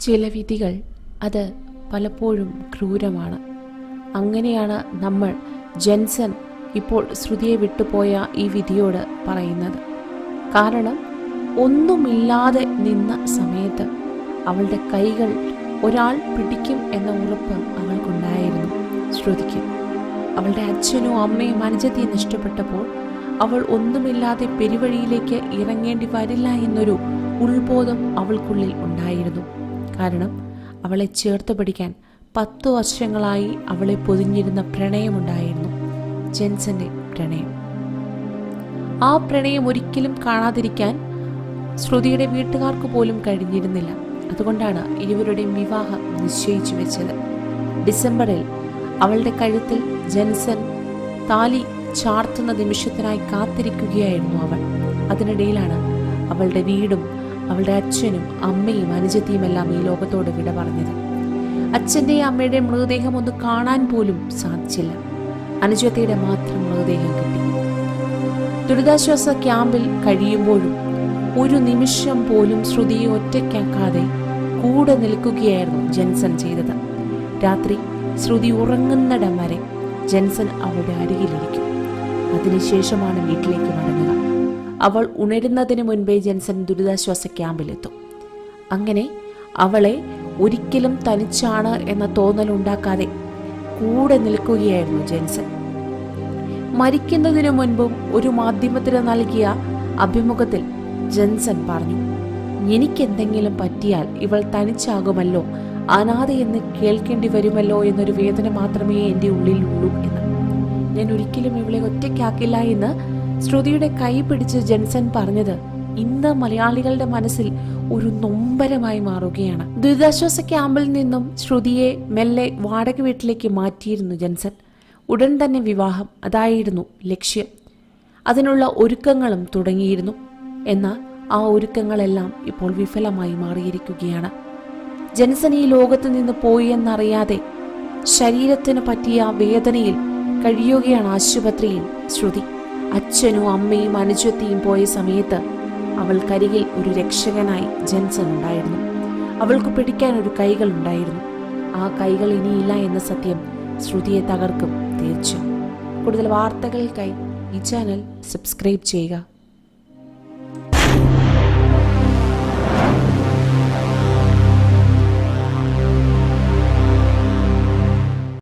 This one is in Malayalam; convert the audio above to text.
ചില വിധികൾ അത് പലപ്പോഴും ക്രൂരമാണ്. അങ്ങനെയാണ് നമ്മൾ ജെൻസൺ ഇപ്പോൾ ശ്രുതിയെ വിട്ടുപോയ ഈ വിധിയോട് പറയുന്നത്. കാരണം ഒന്നുമില്ലാതെ നിന്ന സമയത്ത് അവളുടെ കൈകൾ ഒരാൾ പിടിക്കും എന്ന ഉറപ്പ് അവൾക്കുണ്ടായിരുന്നു ശ്രുതിക്ക്. അവളുടെ അച്ഛനും അമ്മയും അനുജത്തെ നഷ്ടപ്പെട്ടപ്പോൾ അവൾ ഒന്നുമില്ലാതെ പെരുവഴിയിലേക്ക് ഇറങ്ങേണ്ടി വരില്ല എന്നൊരു ഉൾബോധം അവൾക്കുള്ളിൽ ഉണ്ടായിരുന്നു. കാരണം അവളെ ചേർത്ത് പിടിക്കാൻ പത്തു വർഷങ്ങളായി അവളെ പൊതിഞ്ഞിരുന്ന പ്രണയമുണ്ടായിരുന്നു. ജെൻസന്റെ പ്രണയം. ആ പ്രണയം ഒരിക്കലും കാണാതിരിക്കാൻ ശ്രുതിയുടെ വീട്ടുകാർക്ക് പോലും കഴിഞ്ഞിരുന്നില്ല. അതുകൊണ്ടാണ് ഇരുവരുടെയും വിവാഹം നിശ്ചയിച്ചു വെച്ചത്. ഡിസംബറിൽ അവളുടെ കഴുത്തിൽ ജെൻസൺ താലി ചാർത്തുന്ന നിമിഷത്തിനായി കാത്തിരിക്കുകയായിരുന്നു അവൾ. അതിനിടയിലാണ് അവളുടെ വീടും അവളുടെ അച്ഛനും അമ്മയും അനുജത്തിയും എല്ലാം ഈ ലോകത്തോട് വിട പറഞ്ഞത്. അച്ഛന്റെയും അമ്മയുടെയും മൃതദേഹം ഒന്ന് കാണാൻ പോലും സാധിച്ചില്ല. അനുജത്തിയുടെ മാത്രം മൃതദേഹം കിട്ടി. ദുരിതാശ്വാസ ക്യാമ്പിൽ കഴിയുമ്പോഴും ഒരു നിമിഷം പോലും ശ്രുതിയെ ഒറ്റയ്ക്കാക്കാതെ കൂടെ നിൽക്കുകയായിരുന്നു ജെൻസൺ ചെയ്തത്. രാത്രി ശ്രുതി ഉറങ്ങുന്നിടം വരെ ജെൻസൺ അവളുടെ അരികിലിരിക്കും. അതിനുശേഷമാണ് വീട്ടിലേക്ക് മടങ്ങുക അവൾ ഉണരുന്നതിന് മുൻപേ ജെൻസൻ ദുരിതാശ്വാസ ക്യാമ്പിലെത്തും. അങ്ങനെ അവളെ ഒരിക്കലും തനിച്ചാണ് എന്ന തോന്നലുണ്ടാക്കാതെ കൂടെ നിൽക്കുകയായിരുന്നു ജെൻസൺ. മരിക്കുന്നതിനു മുൻപും ഒരു മാധ്യമത്തിന് നൽകിയ അഭിമുഖത്തിൽ ജെൻസൺ പറഞ്ഞു എനിക്കെന്തെങ്കിലും പറ്റിയാൽ ഇവൾ തനിച്ചാകുമല്ലോ അനാഥയെന്ന് കേൾക്കേണ്ടി വരുമല്ലോ എന്നൊരു വേദന മാത്രമേ എന്റെ ഉള്ളിലുള്ളൂ എന്ന്. ഞാൻ ഒരിക്കലും ഇവളെ ഒറ്റയ്ക്കാക്കില്ല എന്ന് ശ്രുതിയുടെ കൈ പിടിച്ച് ജെൻസൻ പറഞ്ഞത് ഇന്ന് മലയാളികളുടെ മനസ്സിൽ ഒരു നൊമ്പരമായി മാറുകയാണ്. ദുരിതാശ്വാസ ക്യാമ്പിൽ നിന്നും ശ്രുതിയെ മെല്ലെ വാടക വീട്ടിലേക്ക് മാറ്റിയിരുന്നു ജെൻസൻ ഉടൻ തന്നെ വിവാഹം അതായിരുന്നു ലക്ഷ്യം. അതിനുള്ള ഒരുക്കങ്ങളും തുടങ്ങിയിരുന്നു. എന്നാൽ ആ ഒരുക്കങ്ങളെല്ലാം ഇപ്പോൾ വിഫലമായി മാറിയിരിക്കുകയാണ്. ജെൻസൻ ഈ ലോകത്ത് നിന്ന് പോയി എന്നറിയാതെ ശരീരത്തിന് പറ്റിയ വേദനയിൽ കഴിയുകയാണ് ആശുപത്രിയിൽ ശ്രുതി. അച്ഛനും അമ്മയും അനുജത്തിയും പോയ സമയത്ത് അവൾക്കരികിൽ ഒരു രക്ഷകനായി ജെൻസൺ ഉണ്ടായിരുന്നു അവൾക്ക് പിടിക്കാൻ ഒരു കൈകൾ ഉണ്ടായിരുന്നു. ആ കൈകൾ ഇനിയില്ല എന്ന സത്യം ശ്രുതിയെ തകർക്കും തീർച്ച കൂടുതൽ വാർത്തകൾക്കായി ഈ ചാനൽ സബ്സ്ക്രൈബ് ചെയ്യുക.